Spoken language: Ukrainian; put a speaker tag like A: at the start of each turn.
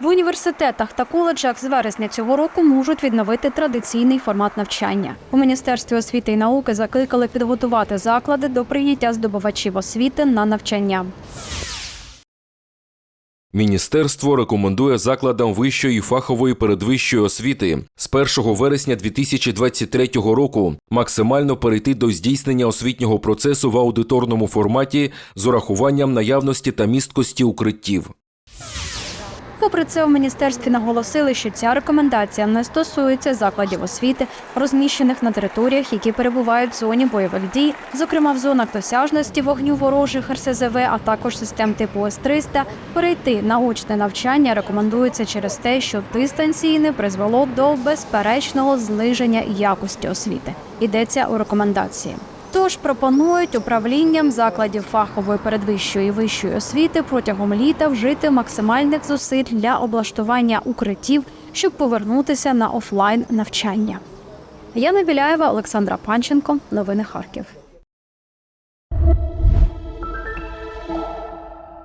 A: В університетах та коледжах з вересня цього року можуть відновити традиційний формат навчання. У міністерстві освіти і науки закликали підготувати заклади до прийняття здобувачів освіти на навчання.
B: Міністерство рекомендує закладам вищої фахової передвищої освіти з 1 вересня 2023 року максимально перейти до здійснення освітнього процесу в аудиторному форматі з урахуванням наявності та місткості укриттів.
A: Попри це, у міністерстві наголосили, що ця рекомендація не стосується закладів освіти, розміщених на територіях, які перебувають в зоні бойових дій, зокрема в зонах досяжності вогню ворожих РСЗВ, а також систем типу С-300. Перейти на очне навчання рекомендується через те, що дистанційне призвело до безперечного зниження якості освіти. Йдеться у рекомендації. Тож пропонують управлінням закладів фахової передвищої і вищої освіти протягом літа вжити максимальних зусиль для облаштування укриттів, щоб повернутися на офлайн навчання. Яна Біляєва, Олександра Панченко. Новини Харків.